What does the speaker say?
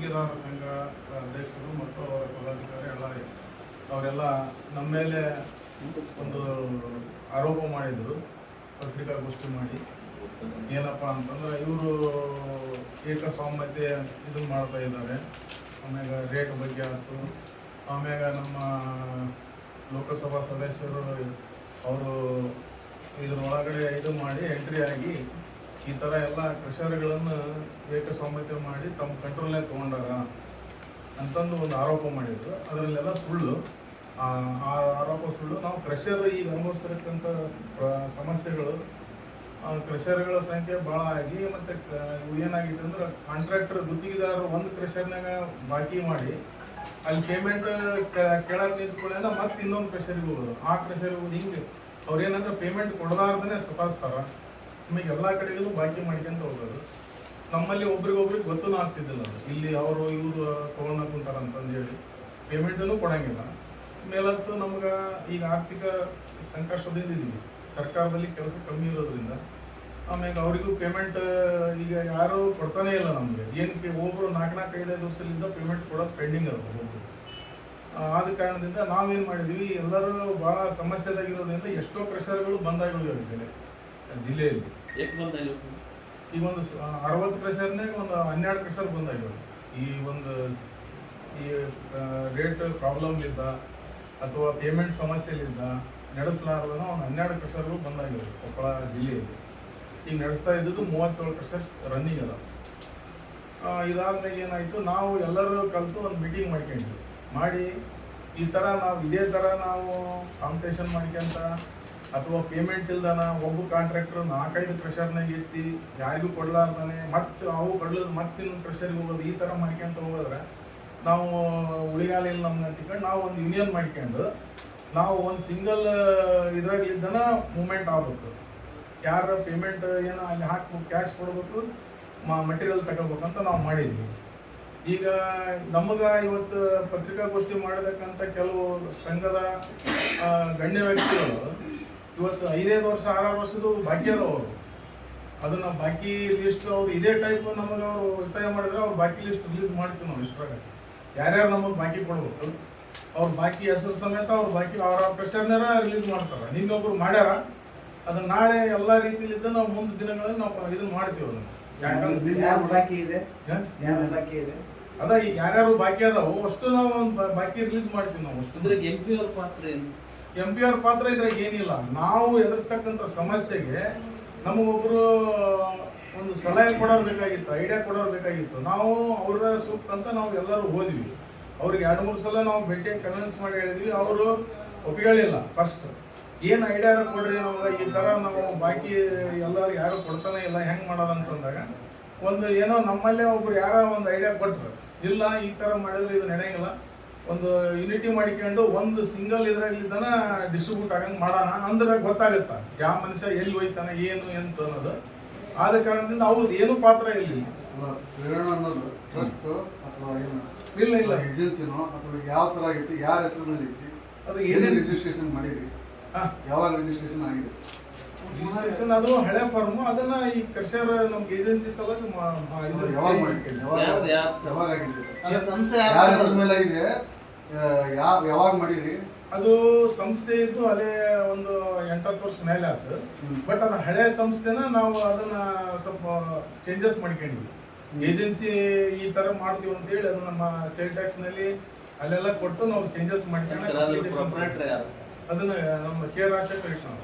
ಗುತ್ತಿಗೆದಾರ ಸಂಘ ಅಧ್ಯಕ್ಷರು ಮತ್ತು ಅವರ ಪದಾಧಿಕಾರಿ ಎಲ್ಲ ಅವರೆಲ್ಲ ನಮ್ಮ ಮೇಲೆ ಒಂದು ಆರೋಪ ಮಾಡಿದರು ಪತ್ರಿಕಾಗೋಷ್ಠಿ ಮಾಡಿ. ಏನಪ್ಪ ಅಂತಂದ್ರೆ ಇವರು ಏಕಸ್ವಾಮ್ಯತೆ ಇದು ಮಾಡ್ತಾ ಇದ್ದಾರೆ. ಆಮ್ಯಾಗ ರೇಟ್ ಬಗ್ಗೆ ಆಯಿತು. ಆಮ್ಯಾಗ ನಮ್ಮ ಲೋಕಸಭಾ ಸದಸ್ಯರು ಅವರು ಇದ್ರೊಳಗಡೆ ಇದು ಮಾಡಿ ಎಂಟ್ರಿ ಆಗಿ ಈ ಥರ ಎಲ್ಲ ಕ್ರಷರ್ಗಳನ್ನು ಏಕಸ್ವಾಮ್ಯತೆ ಮಾಡಿ ತಮ್ಮ ಕಂಟ್ರೋಲ್ನೇ ತೊಗೊಂಡಾರ ಅಂತಂದು ಒಂದು ಆರೋಪ ಮಾಡಿದ್ರು. ಅದರಲ್ಲೆಲ್ಲ ಸುಳ್ಳು. ಆ ಆರೋಪ ಸುಳ್ಳು. ನಾವು ಕ್ರಷರ್ ಈಗ ಅನುಭವಿಸಿರ್ತಕ್ಕಂಥ ಸಮಸ್ಯೆಗಳು ಕ್ರಷರ್ಗಳ ಸಂಖ್ಯೆ ಭಾಳ ಆಗಿ ಮತ್ತು ಏನಾಗಿತ್ತು ಅಂದ್ರೆ ಕಾಂಟ್ರಾಕ್ಟರ್ ಗುತ್ತಿಗೆದಾರರು ಒಂದು ಕ್ರೆಷರ್ನಾಗ ಬಾಕಿ ಮಾಡಿ, ಅಲ್ಲಿ ಪೇಮೆಂಟ್ ಕೆಳಗೆ ನಿಂತ್ಕೊಳ್ಳೋಣ ಮತ್ತೆ ಇನ್ನೊಂದು ಕ್ರಷರಿಗೆ ಹೋಗೋದು. ಆ ಕ್ರೆಷರ್ಗೆ ಹೋಗೋದು ಹಿಂಗೆ. ಅವ್ರೇನಂದ್ರೆ ಪೇಮೆಂಟ್ ಕೊಡಲಾರ್ದೇ ಸತಾಸ್ತಾರ. ನಮಗೆ ಎಲ್ಲ ಕಡೆಗೂ ಬಾಕಿ ಮಾಡ್ಕೊಂತ ಹೋಗೋದು. ನಮ್ಮಲ್ಲಿ ಒಬ್ರಿಗೊಬ್ರಿಗೆ ಗೊತ್ತೂ ಆಗ್ತಿದ್ದಿಲ್ಲ ಅದು. ಇಲ್ಲಿ ಅವರು ಇವರು ತೊಗೊಳಕ್ಕೆ ಕುಂತಾರ ಅಂತಂದೇಳಿ ಪೇಮೆಂಟನ್ನು ಕೊಡಂಗಿಲ್ಲ. ಮೇಲತ್ತು ನಮ್ಗೆ ಈಗ ಆರ್ಥಿಕ ಸಂಕಷ್ಟದಿಂದ ಇದೀವಿ ಸರ್ಕಾರದಲ್ಲಿ ಕೆಲಸ ಕಮ್ಮಿ ಇರೋದ್ರಿಂದ ಆಮೇಲೆ ಅವರಿಗೂ ಪೇಮೆಂಟ್, ಈಗ ಯಾರು ಕೊಡ್ತಾನೇ ಇಲ್ಲ ನಮಗೆ. ಏನಕ್ಕೆ ಒಬ್ಬರು ನಾಲ್ಕು ನಾಲ್ಕು ಐದೈದು ವರ್ಷದಿಂದ ಪೇಮೆಂಟ್ ಕೊಡೋದು ಪೆಂಡಿಂಗ್ ಅದ ಒಬ್ಬರು ಆದ ಕಾರಣದಿಂದ ನಾವೇನು ಮಾಡಿದ್ವಿ, ಎಲ್ಲರೂ ಭಾಳ ಸಮಸ್ಯೆದಾಗಿರೋದ್ರಿಂದ ಎಷ್ಟೋ ಪ್ರೆಷರ್ಗಳು ಬಂದಾಗ ಈಗಲೇ ಜಿಲ್ಲೆಯಲ್ಲಿ. ಈ? ಈಗ ಒಂದು ಅರವತ್ತು ಪ್ರೆಷರ್ನಾಗ ಒಂದು ಹನ್ನೆರಡು ಕ್ರೆಷರ್ ಬಂದಾಗಿವೆ ಈ ಒಂದು ಈ ರೇಟ್ ಪ್ರಾಬ್ಲಮ್ಲಿದ್ದ ಅಥವಾ ಪೇಮೆಂಟ್ ಸಮಸ್ಯೆಲಿದ್ದ ನಡೆಸಲಾರದ ಒಂದು ಹನ್ನೆರಡು ಕ್ರೆಷರ್ಗಳು ಬಂದಾಗಿವೆ ಕೊಪ್ಪಳ ಜಿಲ್ಲೆಯಲ್ಲಿ. ಈಗ ನಡೆಸ್ತಾ ಇದ್ದದ್ದು ಮೂವತ್ತೇಳು ಕ್ರೆಷರ್ಸ್ ರನ್ನಿಂಗ್ ಅದ ಇದಾದ್ಮೇಲೆ ಏನಾಯಿತು ನಾವು ಎಲ್ಲರೂ ಕಲಿತು ಒಂದು ಮೀಟಿಂಗ್ ಮಾಡ್ಕೊಂಡ್ವಿ. ಮಾಡಿ ಈ ಥರ ನಾವು ಇದೇ ಥರ ನಾವು ಕಾಂಪಿಟೇಷನ್ ಮಾಡ್ಕೊಂತ ಅಥವಾ ಪೇಮೆಂಟ್ ಇಲ್ದಾನ ಒಬ್ಬ ಕಾಂಟ್ರಾಕ್ಟರ್ ನಾಲ್ಕೈದು ಪ್ರೆಷರ್ನಾಗ ಎತ್ತಿ ಯಾರಿಗೂ ಕೊಡ್ಲಾರ್ದಾನೆ ಮತ್ತೆ ಅವು ಕೊಡ್ಲದ ಮತ್ತೆ ಇನ್ನೊಂದು ಪ್ರೆಷರ್ಗೆ ಹೋಗೋದು, ಈ ಥರ ಮಾಡ್ಕೊಂತ ಹೋಗೋದ್ರೆ ನಾವು ಉಳಿಗಾಲ ಇಲ್ಲ ನಮ್ಗೆ ಅಂತಿಕೊಂಡು ನಾವು ಒಂದು ಯೂನಿಯನ್ ಮಾಡ್ಕೊಂಡು ನಾವು ಒಂದು ಸಿಂಗಲ್ ಇದ್ರಾಗ್ಲಿದ್ದನ ಮೂಮೆಂಟ್ ಆಗ್ಬೇಕು. ಯಾರ ಪೇಮೆಂಟ್ ಏನೋ ಅಲ್ಲಿ ಹಾಕ್ಬೇಕು ಕ್ಯಾಶ್ ಕೊಡ್ಬೇಕು ಮಟೀರಿಯಲ್ ತಗೋಬೇಕಂತ ನಾವು ಮಾಡಿದ್ವಿ. ಈಗ ನಮಗ ಇವತ್ತು ಪತ್ರಿಕಾಗೋಷ್ಠಿ ಮಾಡತಕ್ಕಂಥ ಕೆಲವು ಸಂಘದ ಗಣ್ಯ ವ್ಯಕ್ತಿಗಳು ಇವತ್ತು ಐದೈದು ವರ್ಷ ಆರಾರು ವರ್ಷದ್ದು ಬಾಕಿ ಅದಾವ ಅವರು. ಅದನ್ನ ಬಾಕಿ ಲಿಸ್ಟ್ ಅವ್ರು ಇದೇ ಟೈಪ್ ನಮಗೆ ಅವರು ಉಳಿತಾಯ ಮಾಡಿದ್ರೆ ಅವ್ರು ಬಾಕಿ ಲಿಸ್ಟ್ ರಿಲೀಸ್ ಮಾಡ್ತೀವಿ ನಾವು ಇಷ್ಟರಾಗ. ಯಾರ್ಯಾರು ನಮಗೆ ಬಾಕಿ ಕೊಡ್ಬೇಕು? ಅವ್ರು ಬಾಕಿ ಹೆಸರು ಸಮೇತ ಅವ್ರು ಬಾಕಿ ಅವರ ಪ್ರೆಷರ್ನಾರ ರಿಲೀಸ್ ಮಾಡ್ತಾರೆ. ನಿನ್ನೊಬ್ರು ಮಾಡ್ಯಾರ ಅದನ್ನ ನಾಳೆ ಎಲ್ಲ ರೀತಿಲಿದ್ದ ನಾವು ಮುಂದೆ ದಿನಗಳಲ್ಲಿ ನಾವು ಇದನ್ನ ಮಾಡ್ತೀವಿ ಅದನ್ನ. ಯಾಕಂದ್ರೆ ಬಾಕಿ ಇದೆ? ಹಾ? ಯಾರು ಬಾಕಿ ಇದೆ? ಅದ ಈಗ ಯಾರ್ಯಾರು ಬಾಕಿ ಅದಾವು ಅಷ್ಟು ನಾವು ಒಂದು ಬಾಕಿ ರಿಲೀಸ್ ಮಾಡ್ತೀವಿ ನಾವು ಅಷ್ಟು. ಅಂದ್ರೆ ಎಂ ಪಿ ಅವ್ರ ಪಾತ್ರ ಏನು? ಎಂ ಪಿ ಆರ್ ಪಾತ್ರ ಇದ್ರಾಗ ಏನಿಲ್ಲ. ನಾವು ಎದುರಿಸ್ತಕ್ಕಂಥ ಸಮಸ್ಯೆಗೆ ನಮಗೊಬ್ಬರು ಒಂದು ಸಲಹೆ ಕೊಡೋರು ಬೇಕಾಗಿತ್ತು, ಐಡಿಯಾ ಕೊಡೋರು ಬೇಕಾಗಿತ್ತು. ನಾವು ಅವ್ರ ಸೂಕ್ತ ಅಂತ ನಾವು ಎಲ್ಲರೂ ಹೋದ್ವಿ. ಅವ್ರಿಗೆ ಎರಡು, ಮೂರು ಸಲ ನಾವು ಭೇಟಿ ಕನ್ವಿನ್ಸ್ ಮಾಡಿ ಹೇಳಿದ್ವಿ. ಅವರು ಒಪ್ಪಿಗಳಿಲ್ಲ ಫಸ್ಟ್ ಏನು ಐಡಿಯಾ ಕೊಡ್ರಿ ನಮ್ಗೆ? ಈ ಥರ ನಾವು ಬಾಕಿ ಎಲ್ಲರೂ ಯಾರು ಕೊಡ್ತಾನೆ ಇಲ್ಲ, ಹೆಂಗೆ ಮಾಡೋದು ಅಂತಂದಾಗ ಒಂದು ಏನೋ ನಮ್ಮಲ್ಲೇ ಒಬ್ರು ಯಾರೋ ಒಂದು ಐಡಿಯಾ ಕೊಟ್ಟರು ಇಲ್ಲ, ಈ ಥರ ಮಾಡಿದ್ರೆ ಇದು ನಡೆಯಂಗಿಲ್ಲ. ಒಂದು ಯುನಿಟಿ ಮಾಡಿಕೊಂಡು ಒಂದು ಸಿಂಗಲ್ ಇದ್ರಲ್ಲಿದ್ದಾನ ಡಿಸ್ಟ್ರಿಬ್ಯೂಟ್ ಆಗಂಗ್ ಮಾಡೋಣ ಅಂದ್ರೆ ಗೊತ್ತಾಗುತ್ತ? ಯಾವ ಮನುಷ್ಯ ಎಲ್ಲಿ ಹೋಯ್ತಾನೆ ಏನು ಎಂತ ಅನ್ನೋದು. ಆದ ಕಾರಣದಿಂದ ಅವ್ರದ್ದು ಏನು ಪಾತ್ರ ಇಲ್ಲ ಅನ್ನೋದು ಟ್ರಸ್ಟ್ ಅಥವಾ ಏನು? ಇಲ್ಲ ಇಲ್ಲ. ಏಜೆನ್ಸಿನೋ ಅಥವಾ ಯಾವ ತರ ಆಗೈತಿ ಯಾರ ಹೆಸರಿನಲ್ಲಿ ಐತಿ? ಅದು ಏಜೆನ್ಸಿ ರಿಜಿಸ್ಟ್ರೇಷನ್ ಮಾಡಿರಿ ಯಾವಾಗ ರಿಜಿಸ್ಟ್ರೇಷನ್ ಆಗಿದೆ? ರಿಜಿಸ್ಟ್ರೇಷನ್ ಅದು ಹಳೆ ಫಾರ್ಮ್ ಅದನ್ನ ಈ ಕರ್ಷರ್ ನಮ್ಗೆ ಏಜೆನ್ಸಿ ಸಲುವಾಗಿ ಯಾವಾಗ ಮಾಡಿರಿ ಯಾವಾಗ? ಯಾವಾಗ ಆಗಿದೆ ಸಂಸ್ಥೆ ಯಾರ ಮೇಲೆ ಆಗಿದೆ? ಯಾವ ಯಾವಾಗ ಮಾಡಿರಿ ಅದು ಸಂಸ್ಥೆ ಇದ್ದು ಅಲ್ಲೇ ಒಂದು ಎಂಟತ್ತು ವರ್ಷ ಮೇಲೆ ಆಯ್ತು. ಬಟ್ ಅದು ಹಳೆ ಸಂಸ್ಥೆನ ನಾವು ಅದನ್ನ ಸ್ವಲ್ಪ ಚೇಂಜಸ್ ಮಾಡ್ಕೊಂಡ್ವಿ ಏಜೆನ್ಸಿ ಈ ತರ ಮಾಡ್ತೀವಿ ಅಂತ ಹೇಳಿ ಅದು ನಮ್ಮ ಸೇಲ್ ಟ್ಯಾಕ್ಸ್ನಲ್ಲಿ ಅಲ್ಲೆಲ್ಲ ಕೊಟ್ಟು ನಾವು ಚೇಂಜಸ್ ಮಾಡ್ಕೊಂಡು ಯಾರು? ಅದನ್ನ ನಮ್ಮ ಕೆ ರಾಜಶೇಖರ್ ನಾವು.